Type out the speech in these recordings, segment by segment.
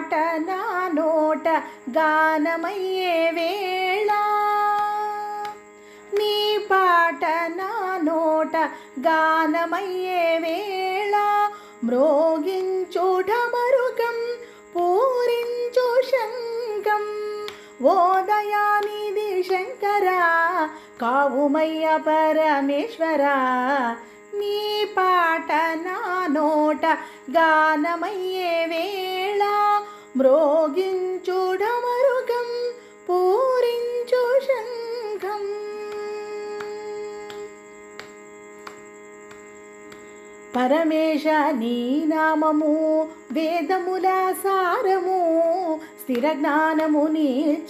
పాట నా నోట గానమయ్యే వేళ. నీ పాట నా నోట గానమయ్యే వేళ. మ్రోగించు పూరించు శంకం ఓదయానిది శంకరా కావుమయ్య పరమేశ్వరా. నీ పాట నా నోట గానమయ్యే వేళ. మ్రోగించుడమరుగం పూరించు శంఖం. పరమేశ నీ నామము వేదముల సారము స్థిర జ్ఞానము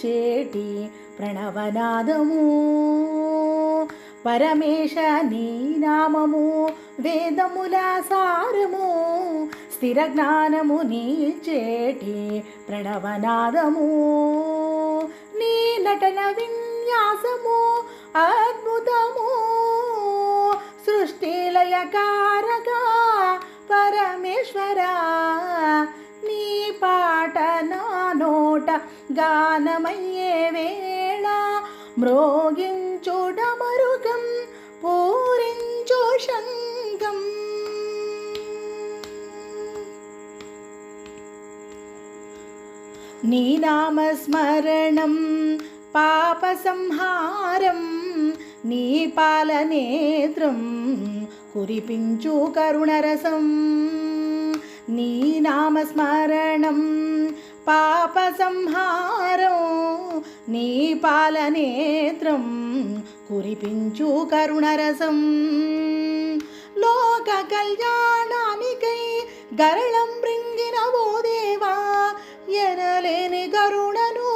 చేటి ప్రణవనాదము. పరమేశ నీ నామము వేదముల సారము స్థిర జ్ఞానము నీచేటి ప్రణవనాదము. నీ నటన విన్యాసము అద్భుతము. సృష్టిలయకారగా పరమేశ్వర నీ పాట నా నోట గానమయ్యే వేళ. మ్రోగించు డమరుగం పూరించు శంఖం. నీ నామస్మరణం పాపసంహారం నీ పాలనేత్రం కురిపించు కరుణరసం నీ నామస్మరణం పాపసంహారం నీ పాలనేత్రం కురిపించు కరుణరసం లోక కళ్యాణానికై గరళం బృంగిన ఓదే ఎనలేని గరుణను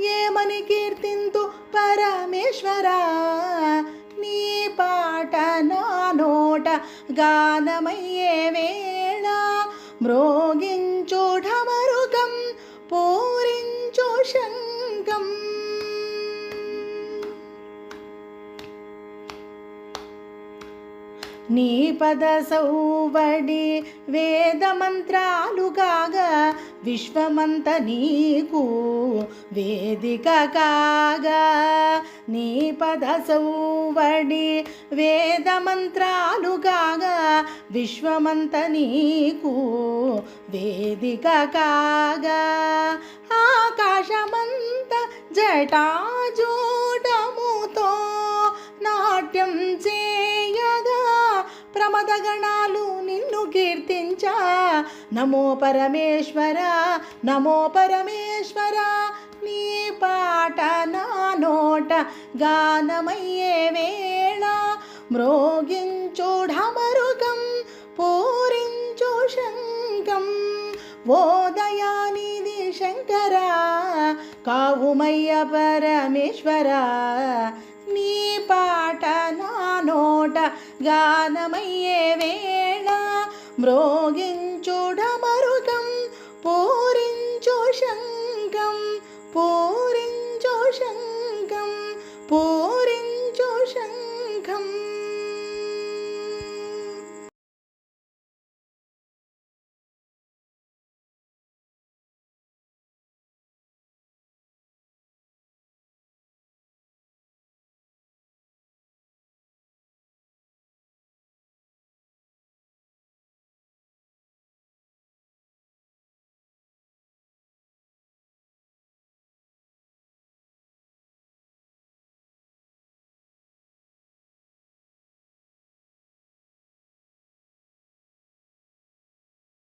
ఏమని కీర్తింతు పరమేశ్వర? నీ పాట నా నోట గానమయ్యే వేళ మ్రోగించు ఢమరుగం పూరించు శంకం నీ పద సౌబడి వేద కాగా విశ్వమంత నీకు వేదిక కాగా. నీ పద సౌబడి వేద కాగా విశ్వమంత నీకు వేదిక కాగా. ఆకాశమంత జటాజో ప్రమదగణాలు నిన్ను కీర్తించా. నమో పరమేశ్వర నమో పరమేశ్వర నీ పాట నా నోట గానమయ్యే వేళ. మ్రోగించు ఢమరుగం పూరించు శంకం ఓదయానిది శంకర కావుమయ్య పరమేశ్వర నీ పాట నా నోట గానమయ్యే వేళ మ్రోగించుడమరుగం పూరించు శంకం పూరించు శంకం పూ